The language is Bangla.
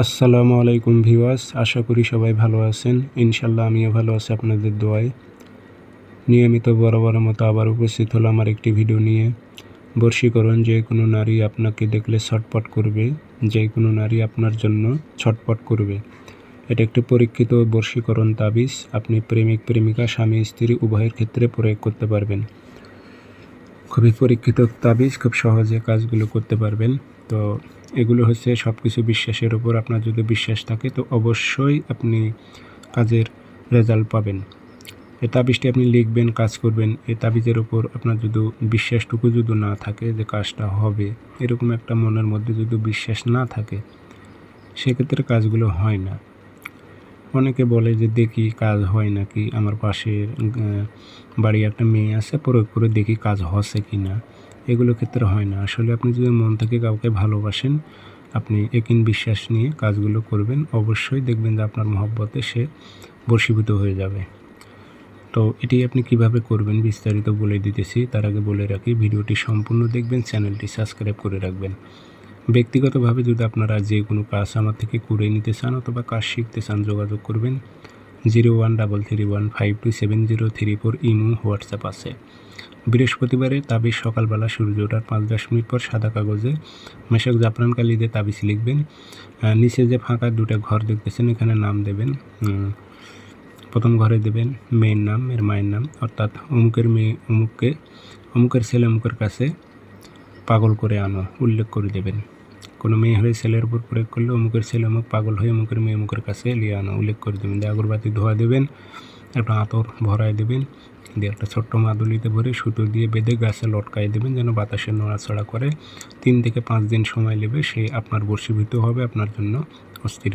আসসালামু আলাইকুম ভিওয়াস আশা করি সবাই ভালো আছেন। ইনশাল্লাহ আমিও ভালো আছি আপনাদের দোয়ায়। নিয়মিত বরাবর মতো আবার উপস্থিত হলো আমার একটি ভিডিও নিয়ে। বর্ষীকরণ, যে কোনো নারী আপনাকে দেখলে ছটপট করবে, যে কোনো নারী আপনার জন্য ছটপট করবে। এটা একটি পরীক্ষিত বর্ষীকরণ তাবিজ, আপনি প্রেমিক, প্রেমিকা, স্বামী, স্ত্রী উভয়ের ক্ষেত্রে প্রয়োগ করতে পারবেন। খুবই পরীক্ষিত তাবিজ, খুব সহজে কাজগুলো করতে পারবেন। তো এগুলো হচ্ছে সব কিছু বিশ্বাসের ওপর আপনার যদি বিশ্বাস থাকে, তো অবশ্যই আপনি কাজের রেজাল্ট পাবেন। এ তাবিজটি আপনি লিখবেন, কাজ করবেন। এ তাবিজের উপর আপনার যদি বিশ্বাসটুকু যদি না থাকে যে কাজটা হবে, এরকম একটা মনের মধ্যে যদি বিশ্বাস না থাকে, সেক্ষেত্রে কাজগুলো হয় না। অনেকে বলে যে, দেখি কাজ হয় নাকি? আমার পাশের বাড়ি একটা মেয়ে আছে, প্রয়োগ করে দেখি কাজ হচ্ছে কি না এগুলো ক্ষেত্রে হয় না। আসলে আপনি যদি মন থেকে কাউকে ভালোবাসেন, আপনি একিন বিশ্বাস নিয়ে কাজগুলো করবেন। অবশ্যই দেখবেন যে, আপনার মহব্বতে সে বশীভূত হয়ে যাবে। তো এটি আপনি কীভাবে করবেন বিস্তারিত বলে দিতেছি। তার আগে বলে রাখি, ভিডিওটি সম্পূর্ণ দেখবেন, চ্যানেলটি সাবস্ক্রাইব করে রাখবেন। ব্যক্তিগতভাবে যদি আপনারা যে কোনো কাজ আমার থেকে করে নিতে চান অথবা কাজ শিখতে চান, যোগাযোগ করবেন zero one double three one five two seven zero three four Imo, WhatsApp আছে। বৃহস্পতিবারে তাবিজ সকালবেলা সূর্য ওঠার পাঁচ দশ মিনিট পর সাদা কাগজে মেশক জাফরান কালি দিয়ে তাবিজ লিখবেন। নিচে যে ফাঁকা দুটো ঘর দেখতেছেন, এখানে নাম দেবেন প্রথম ঘরে দেবেন মেয়ের নাম, এর মায়ের নাম, অর্থাৎ অমুকের মেয়ে অমুককে, অমুকের ছেলে অমুকের কাছে পাগল করে আনো, উল্লেখ করে দেবেন। কোনো মেয়ে হয়ে ছেলের উপর প্রয়োগ করলে অমুকের ছেলে অমুক পাগল হয়ে অমুকের মেয়ে অমুকের কাছে লিয়ে আনো, উল্লেখ করে দেবেন। দিয়ে আগরবাতি ধোয়া দেবেন একটা আতর ভরায় দেবেন, দিয়ে একটা ছোট্ট মাদুলিতে ভরে সুতো দিয়ে বেঁধে গাছে লটকাই দেবেন যেন বাতাসে নড়াচড়া করে। তিন থেকে পাঁচ দিন সময় নেবে, সে আপনার বর্ষীভূত হবে, আপনার জন্য অস্থির